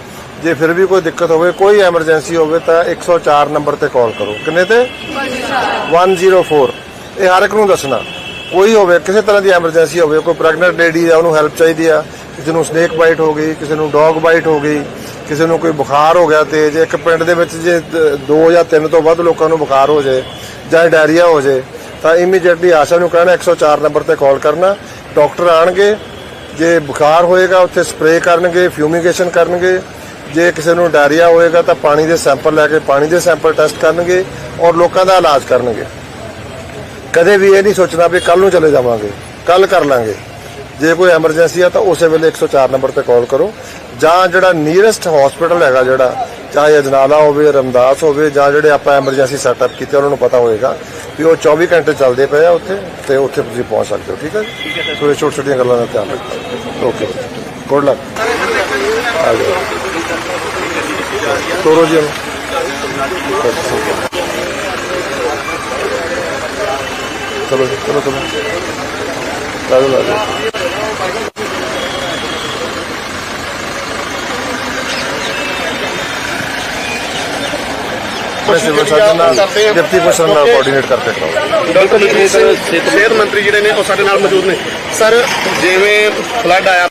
ਜੇ ਫਿਰ ਵੀ ਕੋਈ ਦਿੱਕਤ ਹੋਵੇ, ਕੋਈ ਐਮਰਜੈਂਸੀ ਹੋਵੇ, ਤਾਂ 104 ਨੰਬਰ ਤੇ ਕਾਲ ਕਰੋ। ਕਿੰਨੇ ਤੇ? 104 ਇਹ ਹਰ ਇੱਕ ਨੂੰ ਦੱਸਣਾ। ਕੋਈ ਹੋਵੇ, ਕਿਸੇ ਤਰ੍ਹਾਂ ਦੀ ਐਮਰਜੈਂਸੀ ਹੋਵੇ, ਕੋਈ ਪ੍ਰੈਗਨੈਂਟ ਲੇਡੀ ਆ, ਉਹਨੂੰ ਹੈਲਪ ਚਾਹੀਦੀ ਆ, ਕਿਸੇ ਨੂੰ ਸਨੇਕ ਬਾਈਟ ਹੋ ਗਈ, ਕਿਸੇ ਨੂੰ ਡੌਗ ਬਾਈਟ ਹੋ ਗਈ ਕਿਸੇ ਨੂੰ ਕੋਈ ਬੁਖਾਰ ਹੋ ਗਿਆ ਤੇਜ਼ ਇੱਕ ਪਿੰਡ ਦੇ ਵਿੱਚ ਜੇ ਦ- ਦੋ ਜਾਂ ਤਿੰਨ ਤੋਂ ਵੱਧ ਲੋਕਾਂ ਨੂੰ ਬੁਖਾਰ ਹੋ ਜਾਏ ਜਾਂ ਡਾਇਰੀਆ ਹੋ ਜਾਏ ਤਾਂ ਇਮੀਡੀਏਟਲੀ ਆਸ਼ਾ ਨੂੰ ਕਹਿਣਾ 104 ਨੰਬਰ ਤੇ ਕਾਲ ਕਰਨਾ। ਡਾਕਟਰ ਆਣਗੇ, ਜੇ ਬੁਖਾਰ ਹੋਏਗਾ ਉੱਥੇ ਸਪਰੇਅ ਕਰਨਗੇ ਫਿਊਮੀਗੇਸ਼ਨ ਕਰਨਗੇ। ਜੇ ਕਿਸੇ ਨੂੰ ਡਾਇਰੀਆ ਹੋਏਗਾ ਤਾਂ ਪਾਣੀ ਦੇ ਸੈਂਪਲ ਲੈ ਕੇ ਪਾਣੀ ਦੇ ਸੈਂਪਲ ਟੈਸਟ ਕਰਨਗੇ ਔਰ ਲੋਕਾਂ ਦਾ ਇਲਾਜ ਕਰਨਗੇ। ਕਦੇ ਵੀ ਇਹ ਨਹੀਂ ਸੋਚਣਾ ਵੀ ਕੱਲ ਨੂੰ ਚਲੇ ਜਾਵਾਂਗੇ ਕੱਲ ਕਰ ਲਾਂਗੇ। ਜੇ ਕੋਈ ਐਮਰਜੈਂਸੀ ਆ ਤਾਂ ਉਸੇ ਵੇਲੇ 104 ਨੰਬਰ ਤੇ ਕਾਲ ਕਰੋ। ਜਾਂ ਜਿਹੜਾ ਨੀਅਰੈਸਟ ਹਸਪੀਟਲ ਹੈਗਾ ਜਿਹੜਾ ਚਾਹੇ ਅਜਨਾਲਾ ਹੋਵੇ ਰਮਦਾਸ ਹੋਵੇ ਜਾਂ ਜਿਹੜੇ ਆਪਾਂ ਐਮਰਜੈਂਸੀ ਸੈਟਅਪ ਕੀਤੇ ਉਹਨਾਂ ਨੂੰ ਪਤਾ ਹੋਏਗਾ ਵੀ ਉਹ 24 ਘੰਟੇ ਚੱਲਦੇ ਪਏ ਆ ਉੱਥੇ ਤੇ ਉੱਥੇ ਤੁਸੀਂ ਪਹੁੰਚ ਸਕਦੇ ਹੋ ਠੀਕ ਹੈ ਜੀ? ਸੋ ਇਹ ਛੋਟੀ ਛੋਟੀਆਂ ਗੱਲਾਂ ਦਾ ਧਿਆਨ ਰੱਖੋ। ਓਕੇ ਗੁੱਡ ਲੱਕ ਆ ਜਾਓ। ਤੋਰੋ ਜੀ। ਚਲੋ ਚਲੋ ਚਲੋ। ਲਾ। ਆਪਣੇ ਸਿਵਲ ਸਰਜਨ ਨਾਲ ਡਿਪਟੀ ਕਮਿਸ਼ਨਰ ਨਾਲ ਕੋਆਰਡੀਨੇਟ ਕਰਕੇ ਕਰਾਓ ਡਾਕਟਰ ਸਿਹਤ ਮੰਤਰੀ ਜਿਹੜੇ ਨੇ ਉਹ ਸਾਡੇ ਨਾਲ ਮੌਜੂਦ ਨੇ। ਸਰ ਜਿਵੇਂ ਫਲੱਡ ਆਇਆ